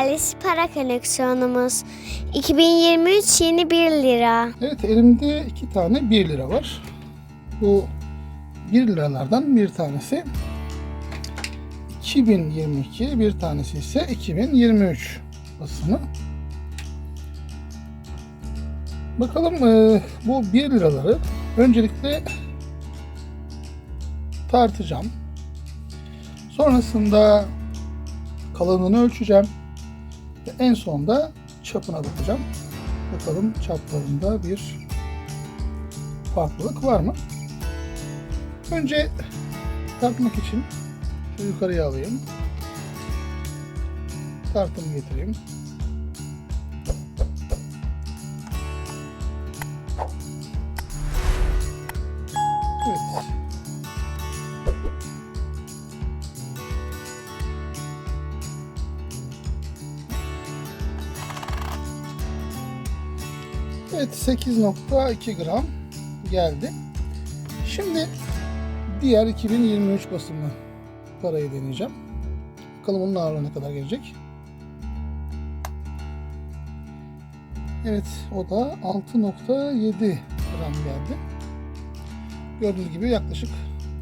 ailesi para koleksiyonumuz. 2023 yeni 1 lira. Evet elimde iki tane 1 lira var. Bu 1 liralardan bir tanesi 2022, bir tanesi ise 2023 basımı. Bakalım e, bu 1 liraları öncelikle tartacağım. Sonrasında kalınlığını ölçeceğim. Ve en sonda çapına bakacağım. Bakalım çaplarında bir farklılık var mı? Önce tartmak için şu yukarıya alayım. Tartımı getireyim. Evet 8.2 gram geldi. Şimdi diğer 2023 basımı parayı deneyeceğim. Bakalım onun ağırlığı ne kadar gelecek. Evet o da 6.7 gram geldi. Gördüğünüz gibi yaklaşık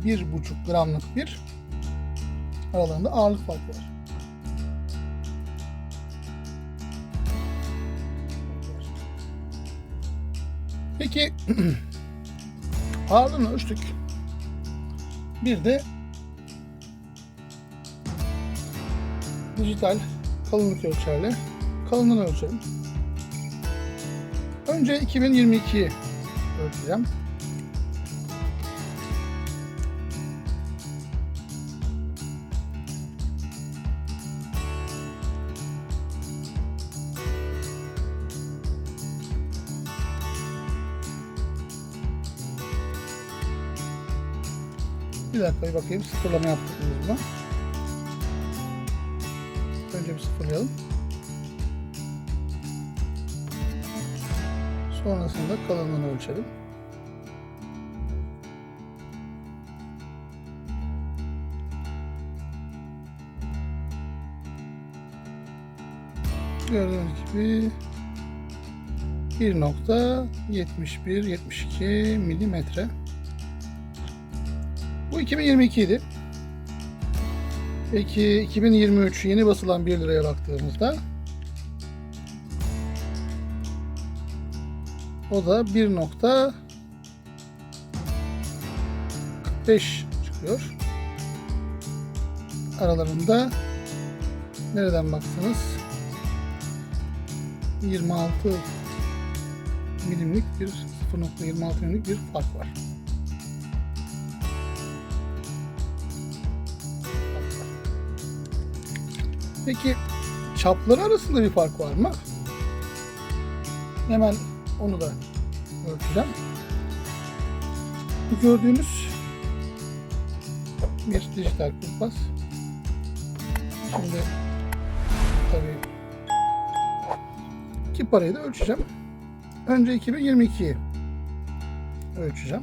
1.5 gramlık bir aralarında ağırlık farkı var. Peki ağırlığını ölçtük. Bir de dijital kalınlık ölçerle kalınlığını ölçelim. Önce 2022'yi ölçeceğim. Bir dakika bir bakayım sıfırlama yaptık biz buna. Önce bir sıfırlayalım. Sonrasında kalınlığını ölçelim. Gördüğünüz gibi 1.71-72 milimetre. Bu 2022 idi. Peki 2023 yeni basılan 1 liraya baktığımızda o da 1.45 çıkıyor. Aralarında nereden baksanız 26 milimlik bir 0.26 milimlik bir fark var. Peki çapları arasında bir fark var mı? Hemen onu da ölçeceğim. Bu gördüğünüz bir dijital kumpas. Şimdi tabii iki parayı da ölçeceğim. Önce 2022'yi ölçeceğim.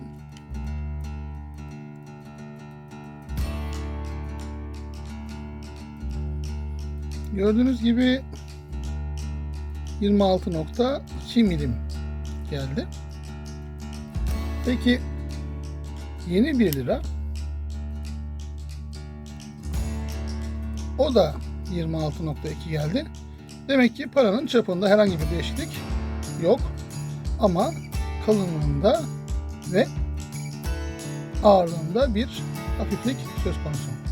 Gördüğünüz gibi 26.2 milim geldi. Peki yeni 1 lira o da 26.2 geldi. Demek ki paranın çapında herhangi bir değişiklik yok. Ama kalınlığında ve ağırlığında bir hafiflik söz konusu.